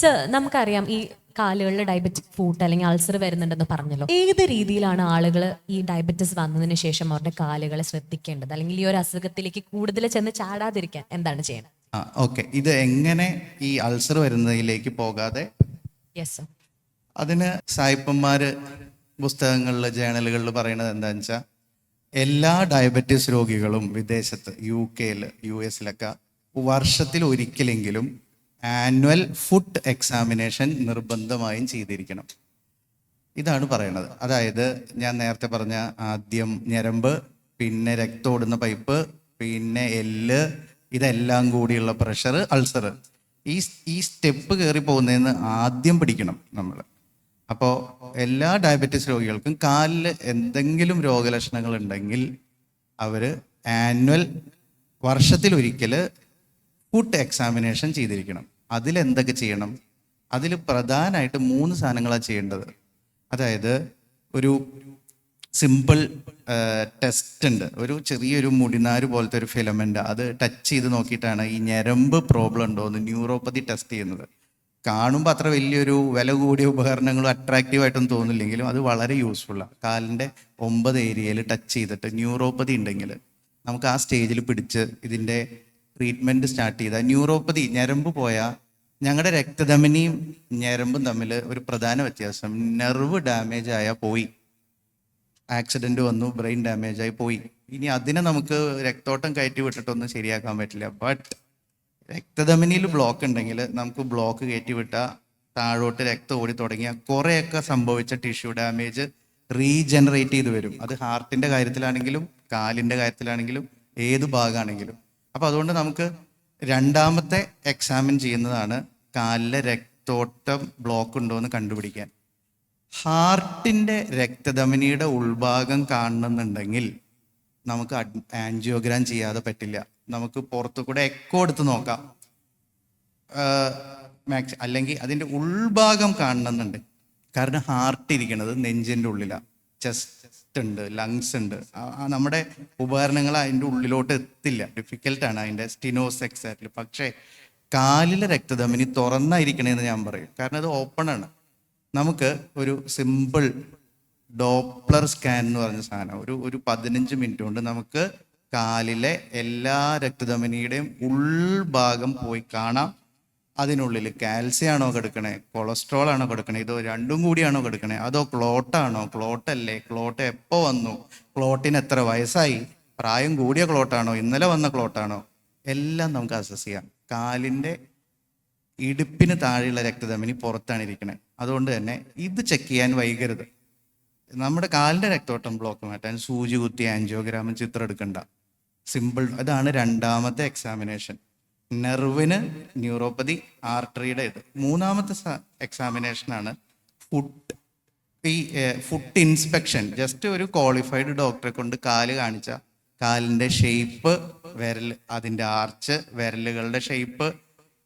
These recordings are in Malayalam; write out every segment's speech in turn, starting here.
സർ നമുക്കറിയാം ഈ കാലുകളിൽ ഡയബറ്റിക് ഫൂട്ട് അല്ലെങ്കിൽ അൾസർ വരുന്നുണ്ടെന്ന് പറഞ്ഞല്ലോ. ഏത് രീതിയിലാണ് ആളുകൾ ഈ ഡയബറ്റിസ് വന്നതിന് ശേഷം അവരുടെ കാലുകളെ ശ്രദ്ധിക്കേണ്ടത്? അല്ലെങ്കിൽ ഈ ഒരു അസുഖത്തിലേക്ക് കൂടുതൽ ചെന്ന് ചാടാതിരിക്കാൻ എന്താണ് ചെയ്യേണ്ടത്? ആ ഓക്കെ. ഇത് എങ്ങനെ ഈ അൾസർ വരുന്നതിലേക്ക് പോകാതെ? യെസ് സർ അതിന് സായിപ്പന്മാര് പുസ്തകങ്ങളിൽ ജേണലുകളിൽ പറയുന്നത് എന്താണെന്ന് വെച്ചാൽ എല്ലാ ഡയബറ്റീസ് രോഗികളും വിദേശത്ത് യു കെയിൽ യു എസിലൊക്കെ വർഷത്തിൽ ഒരിക്കലെങ്കിലും ആനുവൽ ഫുഡ് എക്സാമിനേഷൻ നിർബന്ധമായും ചെയ്തിരിക്കണം. ഇതാണ് പറയുന്നത് അതായത് ഞാൻ നേരത്തെ പറഞ്ഞ ആദ്യം ഞരമ്പ് പിന്നെ രക്തം ഓടുന്ന പൈപ്പ് പിന്നെ എല്ല് ഇതെല്ലാം കൂടിയുള്ള പ്രഷർ അൾസർ ഈ ഈ സ്റ്റെപ്പ് കയറി പോകുന്നതിന് ആദ്യം പിടിക്കണം നമ്മൾ അപ്പോൾ എല്ലാ ഡയബറ്റിസ് രോഗികൾക്കും കാലിൽ എന്തെങ്കിലും രോഗലക്ഷണങ്ങൾ ഉണ്ടെങ്കിൽ അവർ ആനുവൽ വർഷത്തിലൊരിക്കൽ ഫുഡ് എക്സാമിനേഷൻ ചെയ്തിരിക്കണം. അതിൽ എന്തൊക്കെ ചെയ്യണം? അതിൽ പ്രധാനമായിട്ട് മൂന്ന് സാധനങ്ങളാണ് ചെയ്യേണ്ടത്. അതായത് ഒരു സിമ്പിൾ ടെസ്റ്റ് ഉണ്ട്. ഒരു ചെറിയൊരു മുടിനാര് പോലത്തെ ഒരു ഫിലമെന്റ് അത് ടച്ച് ചെയ്ത് നോക്കിയിട്ടാണ് ഈ ഞരമ്പ് പ്രോബ്ലം ഉണ്ടോ എന്ന് ന്യൂറോപ്പതി ടെസ്റ്റ് ചെയ്യുന്നത്. കാണുമ്പോൾ അത്ര വലിയൊരു വില കൂടിയ ഉപകരണങ്ങളും അട്രാക്റ്റീവ് ആയിട്ടൊന്നും തോന്നില്ലെങ്കിലും അത് വളരെ യൂസ്ഫുള്ളാണ് കാലിന്റെ ഒമ്പത് ഏരിയയിൽ ടച്ച് ചെയ്തിട്ട് ന്യൂറോപ്പതി ഉണ്ടെങ്കിൽ നമുക്ക് ആ സ്റ്റേജിൽ പിടിച്ച് ഇതിന്റെ ട്രീറ്റ്മെന്റ് സ്റ്റാർട്ട് ചെയ്താൽ ന്യൂറോപ്പതി ഞരമ്പ് പോയാൽ ഞങ്ങളുടെ രക്തധമനിയും ഞരമ്പും തമ്മിൽ ഒരു പ്രധാന വ്യത്യാസം. നെർവ് ഡാമേജ് ആയാൽ പോയി. ആക്സിഡന്റ് വന്നു ബ്രെയിൻ ഡാമേജ് ആയി പോയി. ഇനി അതിനെ നമുക്ക് രക്തോട്ടം കയറ്റി വിട്ടിട്ടൊന്നും ശരിയാക്കാൻ പറ്റില്ല. ബട്ട് രക്തധമനിയിൽ ബ്ലോക്ക് ഉണ്ടെങ്കിൽ നമുക്ക് ബ്ലോക്ക് കയറ്റി വിട്ടാൽ താഴോട്ട് രക്തം ഓടി തുടങ്ങിയ കുറേയൊക്കെ സംഭവിച്ച ടിഷ്യൂ ഡാമേജ് റീജനറേറ്റ് ചെയ്ത് വരും. അത് ഹാർട്ടിന്റെ കാര്യത്തിലാണെങ്കിലും കാലിന്റെ കാര്യത്തിലാണെങ്കിലും ഏത് ഭാഗമാണെങ്കിലും അപ്പൊ അതുകൊണ്ട് നമുക്ക് രണ്ടാമത്തെ എക്സാമിൻ ചെയ്യുന്നതാണ് കാലിലെ രക്തോട്ടം ബ്ലോക്ക് ഉണ്ടോ എന്ന് കണ്ടുപിടിക്കാൻ. ഹാർട്ടിന്റെ രക്തധമനിയുടെ ഉൾഭാഗം കാണണമെന്നുണ്ടെങ്കിൽ നമുക്ക് ആൻജിയോഗ്രാം ചെയ്യാതെ പറ്റില്ല. നമുക്ക് പുറത്തു കൂടെ എക്കോ എടുത്ത് നോക്കാം. മാക്സ് അല്ലെങ്കിൽ അതിന്റെ ഉൾഭാഗം കാണണമെന്നുണ്ട്. കാരണം ഹാർട്ട് ഇരിക്കുന്നത് നെഞ്ചിന്റെ ഉള്ളിലാണ് ചെസ്റ്റ് ഉണ്ട് ലങ്സ് ഉണ്ട്. നമ്മുടെ ഉപകരണങ്ങൾ അതിന്റെ ഉള്ളിലോട്ട് എത്തില്ല. ഡിഫിക്കൽട്ടാണ് അതിന്റെ സ്റ്റിനോസ് എക്സാക്ട്ലി പക്ഷേ കാലിലെ രക്തധമനി തുറന്നായിരിക്കണമെന്ന് ഞാൻ പറയും. കാരണം അത് ഓപ്പൺ ആണ്. നമുക്ക് ഒരു സിമ്പിൾ ഡോപ്ലർ സ്കാൻ എന്ന് പറഞ്ഞ സാധനം ഒരു ഒരു പതിനഞ്ച് മിനിറ്റ് കൊണ്ട് നമുക്ക് കാലിലെ എല്ലാ രക്തധമനിയുടെയും ഉൾഭാഗം പോയി കാണാം. അതിനുള്ളിൽ കാൽസ്യം ആണോ കിടക്കണേ കൊളസ്ട്രോൾ ആണോ കിടക്കണേ ഇതോ രണ്ടും കൂടിയാണോ കിടക്കണേ അതോ ക്ലോട്ടാണോ ക്ലോട്ടല്ലേ ക്ലോട്ട് എപ്പോൾ വന്നു ക്ലോട്ടിന് എത്ര വയസ്സായി പ്രായം കൂടിയ ക്ലോട്ടാണോ ഇന്നലെ വന്ന ക്ലോട്ടാണോ എല്ലാം നമുക്ക് അസസ് ചെയ്യാം. കാലിന്റെ ഇടുപ്പിന് താഴെയുള്ള രക്തധമനി പുറത്താണ് ഇരിക്കുന്നത് അതുകൊണ്ട് തന്നെ ഇത് ചെക്ക് ചെയ്യാൻ വൈകരുത്. നമ്മുടെ കാലിന്റെ രക്തോട്ടം ബ്ലോക്ക് മാറ്റാൻ സൂചി കുത്തി ആൻജിയോഗ്രാമും ചിത്രം എടുക്കണ്ട. സിമ്പിൾ അതാണ് രണ്ടാമത്തെ എക്സാമിനേഷൻ നെർവിന് ന്യൂറോപ്പതി ആർട്ടറിയുടെ ഇത്. മൂന്നാമത്തെ എക്സാമിനേഷനാണ് ഫുഡ് ഈ ഫുഡ് ഇൻസ്പെക്ഷൻ. ജസ്റ്റ് ഒരു ക്വാളിഫൈഡ് ഡോക്ടറെ കൊണ്ട് കാൽ കാണിച്ച കാലിന്റെ ഷേപ്പ് വിരൽ അതിന്റെ ആർച്ച് വിരലുകളുടെ ഷേപ്പ്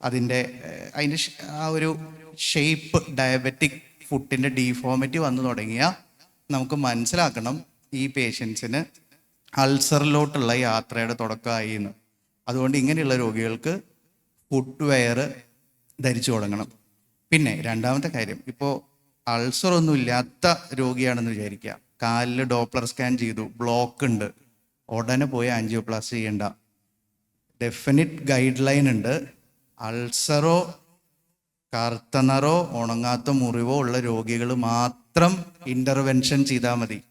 അതിന്റെ അതിന്റെ ആ ഒരു ഷേപ്പ് ഡയബറ്റിക് ഫുഡിന്റെ ഡീഫോമിറ്റി വന്നു തുടങ്ങിയാൽ നമുക്ക് മനസ്സിലാക്കണം ഈ പേഷ്യൻസിന് അൾസറിലോട്ടുള്ള യാത്രയുടെ തുടക്കമായി എന്ന്. അതുകൊണ്ട് ഇങ്ങനെയുള്ള രോഗികൾക്ക് ഫുട്വെയർ ധരിച്ചു തുടങ്ങണം. പിന്നെ രണ്ടാമത്തെ കാര്യം ഇപ്പോൾ അൾസർ ഒന്നും ഇല്ലാത്ത രോഗിയാണെന്ന് വിചാരിക്കുക. കാലിൽ ഡോപ്ലർ സ്കാൻ ചെയ്തു ബ്ലോക്ക് ഉണ്ട്. ഉടനെ പോയി ആൻജിയോപ്ലാസ് ചെയ്യണ്ട. ഡെഫിനിറ്റ് ഗൈഡ് ലൈൻ ഉണ്ട്. അൾസറോ കറുത്തനറോ ഉണങ്ങാത്ത മുറിവോ ഉള്ള രോഗികൾ മാത്രം ഇന്റർവെൻഷൻ ചെയ്താൽ മതി.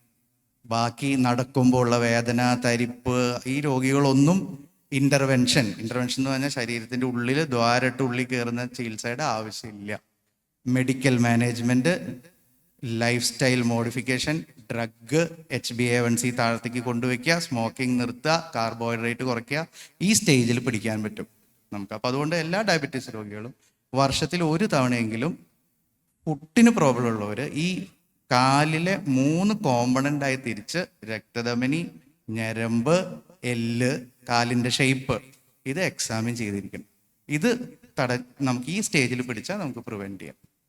ബാക്കി നടക്കുമ്പോൾ ഉള്ള വേദന തരിപ്പ് ഈ രോഗികളൊന്നും ഇന്റർവെൻഷൻ ഇന്റർവെൻഷൻ എന്ന് പറഞ്ഞാൽ ശരീരത്തിന്റെ ഉള്ളിൽ ദ്വാരട്ട് ഉള്ളിൽ കയറുന്ന ചികിത്സയുടെ ആവശ്യമില്ല. Medical management lifestyle modification drug H B A one C താഴത്തേക്ക് കൊണ്ടുവയ്ക്കുക സ്മോക്കിംഗ് നിർത്തുക കാർബോഹൈഡ്രേറ്റ് കുറയ്ക്കുക ഈ സ്റ്റേജിൽ പിടിക്കാൻ പറ്റും നമുക്ക്. അപ്പോൾ അതുകൊണ്ട് എല്ലാ ഡയബറ്റീസ് രോഗികളും വർഷത്തിൽ ഒരു തവണയെങ്കിലും പുട്ടിന് പ്രോബ്ലം ഉള്ളവർ ഈ കാലിലെ മൂന്ന് കോമ്പണന്റായി തിരിച്ച് രക്തധമനി ഞരമ്പ് എല്ല് കാലിന്റെ ഷേപ്പ് ഇത് എക്സാമിൻ ചെയ്തിരിക്കണം. ഇത് തട നമുക്ക് ഈ സ്റ്റേജിൽ പിടിച്ചാൽ നമുക്ക് പ്രിവെന്റ് ചെയ്യാം.